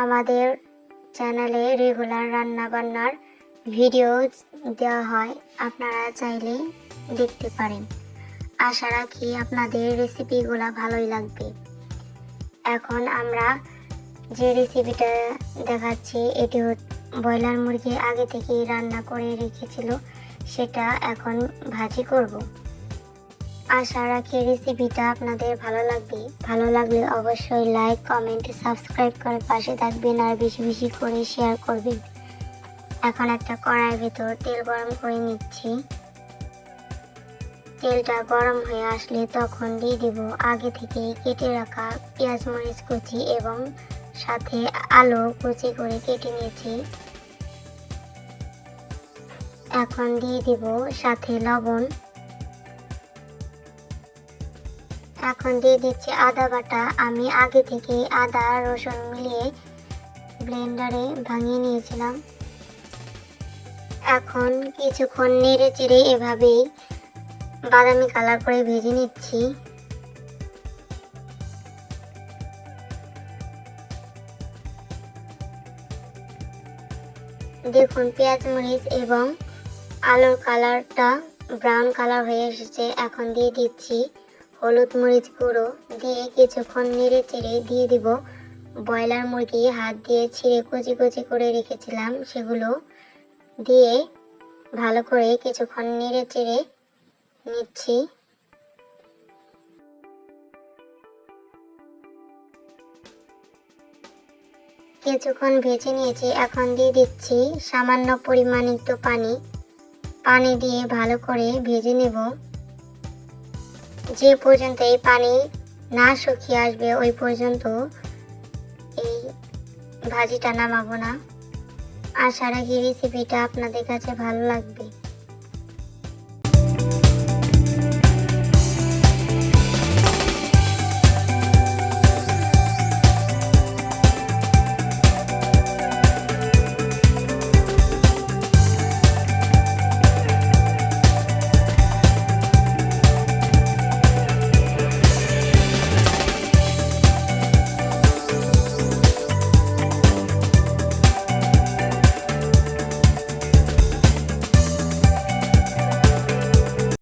আমাদের চ্যানেলে রেগুলার রান্না বান্নার ভিডিও দেওয়া হয়, আপনারা চাইলে দেখতে পারেন। আশা রাখি আপনাদের রেসিপিগুলো ভালোই লাগবে। এখন আমরা যে রেসিপিটা দেখাচ্ছি, এটি ব্রয়লার মুরগি আগে থেকেই রান্না করে রেখেছিল, সেটা এখন ভাজি করব। আশা রাখি রেসিপিটা আপনাদের ভালো লাগবে। ভালো লাগলে অবশ্যই লাইক কমেন্ট সাবস্ক্রাইব করে পাশে থাকবেন আর বেশি বেশি করে শেয়ার করবেন। এখন একটা কড়াইয়ের ভেতর তেল গরম করে নিচ্ছি। তেলটা গরম হয়ে আসলে তখন দিয়ে দেব আগে থেকে কেটে রাখা পেঁয়াজ মরিচ কুচি এবং সাথে আলু কুচি করে কেটে নিয়েছি। এখন দিয়ে দিব সাথে লবণ। এখন দিয়ে দিচ্ছি আদা বাটা। আমি আগে থেকে আদা, রসুন মিলিয়ে ব্লেন্ডারে ভাঙিয়ে নিয়েছিলাম। এখন কিছুক্ষণ নেড়ে চেড়ে এভাবেই বাদামি কালার করে ভেজে নিচ্ছি। দেখুন, পেঁয়াজ মরিচ এবং আলুর কালারটা ব্রাউন কালার হয়ে এসেছে। এখন দিয়ে দিচ্ছি হলুদ মরিচ গুঁড়ো দিয়ে কিছুক্ষণ নেড়ে চেড়ে দিয়ে দিব। ব্রয়লার মুরগি হাত দিয়ে ছিঁড়ে কুচি কুচি করে রেখেছিলাম সেগুলো দিয়ে ভালো করে কিছুক্ষণ নেড়ে চেড়ে নিচ্ছি। কিছুক্ষণ ভেজে নিয়েছি, এখন দিয়ে দিচ্ছি সামান্য পরিমাণ একটু পানি। পানি দিয়ে ভালো করে ভেজে নেব। যে পর্যন্ত এই পানি না শুকিয়ে আসবে, ওই পর্যন্ত এই ভাজিটা নামাবো না। আশা রাখি রেসিপিটা আপনাদের কাছে ভালো লাগবে।